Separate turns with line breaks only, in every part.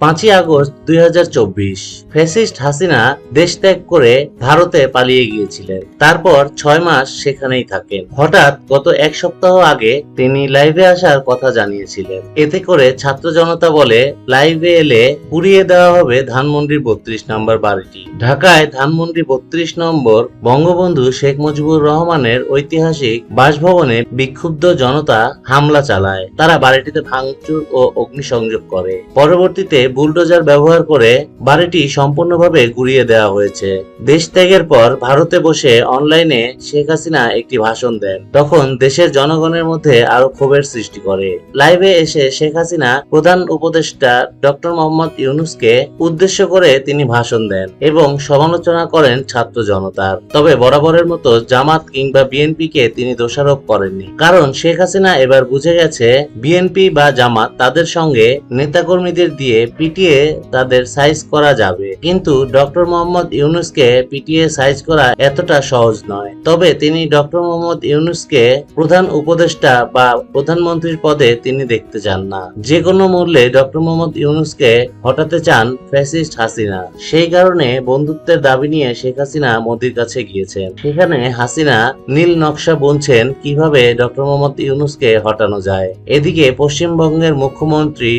পাঁচই আগস্ট দুই ফ্যাসিস্ট হাসিনা দেশ ত্যাগ করে ভারতে পালিয়ে গিয়েছিলেন। তারপর ছয় মাস সেখানেই থাকেন। হঠাৎ গত এক সপ্তাহ আগে তিনি লাইভে আসার কথা জানিয়েছিলেন। এতে করে ছাত্র জনতা বলে লাইভে এলে পুড়িয়ে দেওয়া হবে ধানমন্ডির বত্রিশ নম্বর বাড়িটি। ঢাকায় ধানমন্ডি বত্রিশ নম্বর বঙ্গবন্ধু শেখ মুজিবুর রহমানের ঐতিহাসিক বাসভবনে বিক্ষুব্ধ জনতা হামলা চালায়। তারা বাড়িটিতে ভাঙচুর ও অগ্নিসংযোগ করে। পরবর্তীতে বুলডোজার ব্যবহার করে বাড়িটি সম্পূর্ণভাবে গুড়িয়ে দেওয়া হয়েছে। দেশ ত্যাগের পর ভারতে বসে অনলাইনে শেখ হাসিনা একটি ভাষণ দেন। তখন দেশের জনগণের মধ্যে আরও ক্ষোভের সৃষ্টি করে। লাইভে এসে শেখ হাসিনা প্রধান উপদেষ্টা ডক্টর মোহাম্মদ ইউনুসকে উদ্দেশ্য করে তিনি ভাষণ দেন এবং সমালোচনা করেন ছাত্র জনতার। তবে বরাবরের মতো জামাত কিংবা বিএনপি কে তিনি দোষারোপ করেননি। কারণ শেখ হাসিনা এবার বুঝে গেছে, বিএনপি বা জামাত তাদের সঙ্গে নেতাকর্মীদের দিয়ে পিটিয়ে তাদের সাইজ করা যাবে। কিন্তু ডক্টর মোহাম্মদ ইউনুসকে পিটিয়ে সাইজ করা এতটা সহজ নয়। তবে তিনি ডক্টর মোহাম্মদ ইউনুসকে প্রধান উপদেষ্টা বা প্রধানমন্ত্রীর পদে তিনি দেখতে চান না। যে কোনো মূল্যে ডক্টর মোহাম্মদ ইউনুসকে হটাতে চান ফ্যাসিস্ট হাসিনা। সেই কারণে বন্ধুত্বের দাবি নিয়ে শেখ হাসিনা মোদির কাছে গিয়েছেন। সেখানে হাসিনা নীল নকশা বুনছেন কীভাবে ডক্টর মোহাম্মদ ইউনুসকে হটানো যায়। এদিকে পশ্চিমবঙ্গের মুখ্যমন্ত্রী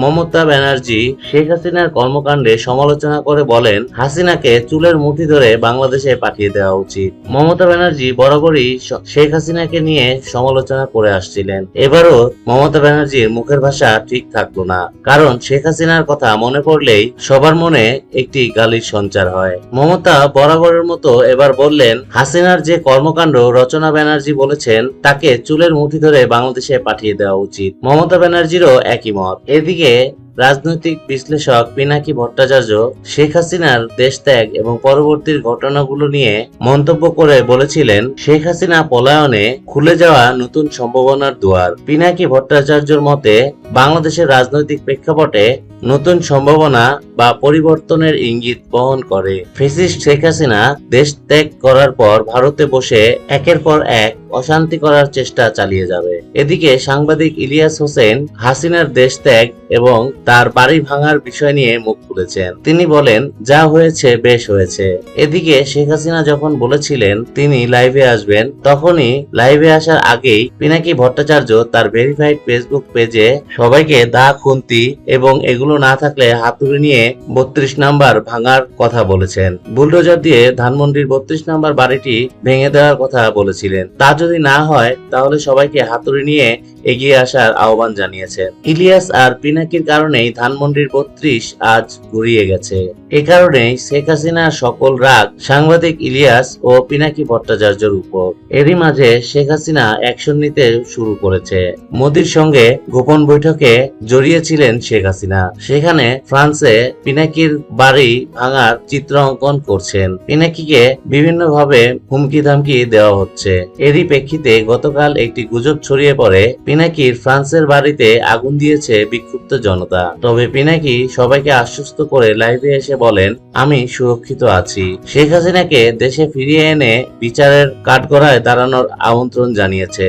মমতা ব্যানার্জি শেখ হাসিনার কর্মকাণ্ডে সমালোচনা করে বলেন, হাসিনাকে চুলের মুঠি ধরে বাংলাদেশে পাঠিয়ে দেওয়া উচিত। মমতা ব্যানার্জি বরাবরই শেখ হাসিনাকে নিয়ে সমালোচনা করে আসছিলেন। এবারও মমতা ব্যানার্জির মুখের ভাষা ঠিক থাকল না। কারণ শেখ হাসিনার কথা মনে পড়লেই সবার মনে একটি গালির সঞ্চার হয়। মমতা বরাবরের মতো এবার বললেন, হাসিনার যে কর্মকাণ্ড রচনা ব্যানার্জি বলেছেন, তাকে চুলের মুঠি ধরে বাংলাদেশে পাঠিয়ে দেওয়া উচিত। মমতা ব্যানার্জিরও একই মত। এদিকে রাজনৈতিক বিশ্লেষক পিনাকি ভট্টাচার্য, শেখ হাসিনার দেশ ত্যাগ এবং পরবর্তীর ঘটনাগুলো নিয়ে মন্তব্য করে বলেছিলেন, শেখ হাসিনা পলায়নে খুলে যাওয়া নতুন সম্ভাবনার দুয়ার। পিনাকি ভট্টাচার্যর মতে, বাংলাদেশের রাজনৈতিক প্রেক্ষাপটে নতুন সম্ভাবনা বা পরিবর্তনের ইঙ্গিত বহন করে। ফেসিস্ট শেখ হাসিনা দেশ ত্যাগ করার পর ভারতে বসে একের পর এক অশান্তি করার চেষ্টা চালিয়ে যাবে। এদিকে সাংবাদিক ইলিয়াস হোসেন, হাসিনার দেশ ত্যাগ এবং তার বাড়ি ভাঙার বিষয় নিয়ে মুখ খুলেছেন। তিনি বলেন, যা হয়েছে বেশ হয়েছে। এদিকে শেখ হাসিনা যখন বলেছিলেন তিনি লাইভে আসবেন, তখনই লাইভে আসার আগেই পিনাকি ভট্টাচার্য তার ভেরিফাইড ফেসবুক পেজে সবাইকে দা, খুন্তি এবং এগুলো না থাকলে হাতুড়ি নিয়ে বত্রিশ নাম্বার ভাঙার কথা বলেছেন। বুলডোজার দিয়ে ধানমন্ডির বত্রিশ নাম্বার বাড়িটি ভেঙে দেওয়ার কথা বলেছিলেন। তা যদি না হয়, তাহলে সবাইকে হাতুড়ি নিয়ে এগিয়ে আসার আহ্বান জানিয়েছেন। ইলিয়াস আর পিনাকির কারণেই ধানমন্ডির বত্রিশ আজ গুড়িয়ে গেছে। এ কারণেই শেখ হাসিনার সকল রাগ, সাংবাদিক ইলিয়াস ও পিনাকি ভট্টাচার্যের উপর। এরই মাঝে শেখ হাসিনা অ্যাকশন নিতে শুরু করেছে। মোদির সঙ্গে গোপন বৈঠকে জড়িয়েছিলেন শেখ হাসিনা। সেখানে ফ্রান্সে পিনাকির বাড়ি ভাঙার চিত্র অঙ্কন করছেন। পিনাকিকে বিভিন্নভাবে হুমকি ধামকি দেওয়া হচ্ছে। এরই প্রেক্ষিতে গতকাল একটি গুজব ছড়িয়ে পড়ে। পিনাকির ফ্রান্সের বাড়িতে আগুন দিয়েছে বিক্ষুব্ধ জনতা। তবে পিনাকি সবাইকে আশ্বস্ত করে লাইভে এসে বলেন, আমি সুরক্ষিত আছি। শেখ হাসিনাকে দেশে ফিরিয়ে এনে বিচারের কাঠগড়ায় দাঁড়ানোর আমন্ত্রণ জানিয়েছে।